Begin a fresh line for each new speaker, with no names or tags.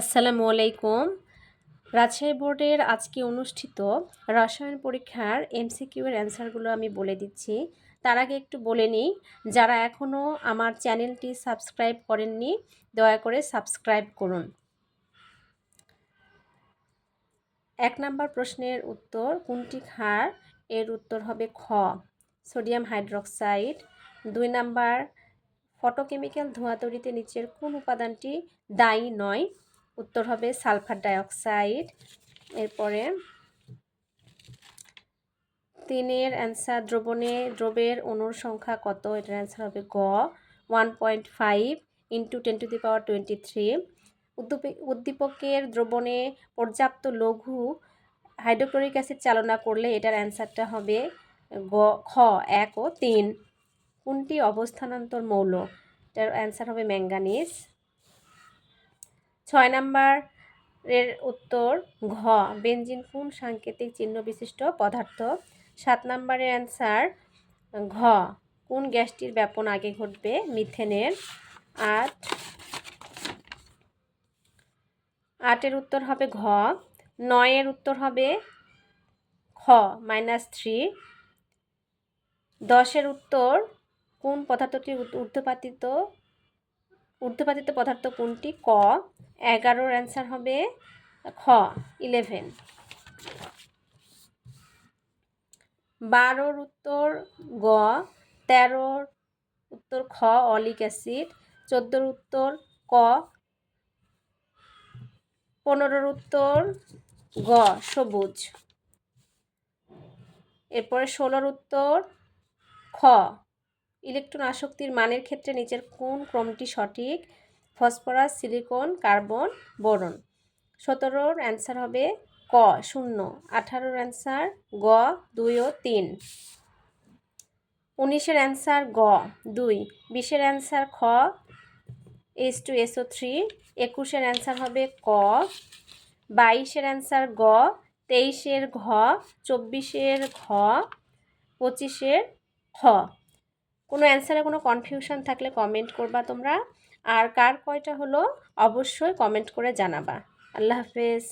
আসসালামু আলাইকুম। রাজশাহী বোর্ডের আজকে অনুষ্ঠিত রসায়ন পরীক্ষার এমসিকিউ এর অ্যান্সারগুলো আমি বলে দিচ্ছি। তার আগে একটু বলে নিই, যারা এখনও আমার চ্যানেলটি সাবস্ক্রাইব করেননি, দয়া করে সাবস্ক্রাইব করুন। এক নাম্বার প্রশ্নের উত্তর, কোনটি ক্ষার? এর উত্তর হবে খ, সোডিয়াম হাইড্রোক্সাইড। দুই নাম্বার, ফটোকেমিক্যাল ধোঁয়া তৈরিতে নিচের কোন উপাদানটি দায়ী নয়? উত্তর হবে সালফার ডাইঅক্সাইড। এরপরে তিনের অ্যান্সার, দ্রবণে, দ্রবের অনুর সংখ্যা কত? এটার অ্যান্সার হবে গ one point five into ten to the power twenty three উদ্দীপকের দ্রবণে পর্যাপ্ত লঘু হাইড্রোক্লোরিক অ্যাসিড চালনা করলে এটার অ্যান্সারটা হবে গ, খ, এক ও তিন। কোনটি অবস্থানান্তর মৌল? এটার অ্যান্সার হবে ম্যাঙ্গানিজ ছয় নাম্বারের উত্তর, ঘ বেঞ্জিন কোন সাংকেতিক চিহ্ন বিশিষ্ট পদার্থ। সাত নাম্বারের অ্যান্সার, ঘ, কোন গ্যাসটির ব্যাপন আগে ঘটবে? মিথেনের। আট, আটের উত্তর হবে ঘ, নয়ের উত্তর হবে খ, মাইনাস থ্রি। দশের উত্তর, কোন পদার্থটি ঊর্ধ্বপাতিত ঊর্ধ্বপাতিত পদার্থ কোনটি? ক, এগারোর অ্যান্সার হবে খ ইলেভেন বারোর উত্তর গ, তেরোর উত্তর খ, অলিক অ্যাসিড। চোদ্দোর উত্তর ক, পনেরোর উত্তর গ, সবুজ। এরপরে ষোলোর উত্তর খ। ইলেকট্রন আসক্তির মানের ক্ষেত্রে নিচের কোন ক্রমটি সঠিক? Phosphorus, silicon, carbon, boron. সতেরোর অ্যান্সার হবে ক, শূন্য। আঠারোর অ্যান্সার গ, দুই ও তিন। উনিশের অ্যান্সার গ, দুই। বিশের অ্যান্সার খ, এস টু এসও থ্রি। একুশের অ্যান্সার হবে ক। বাইশের অ্যান্সার গ। তেইশের ঘ। চব্বিশের ঘ। পঁচিশের খ। কোনো অ্যান্সারে কোনো কনফিউশন থাকলে কমেন্ট করবা তোমরা। আর কার কয়টা হলো, অবশ্যই কমেন্ট করে জানাবা। আল্লাহ হাফেজ।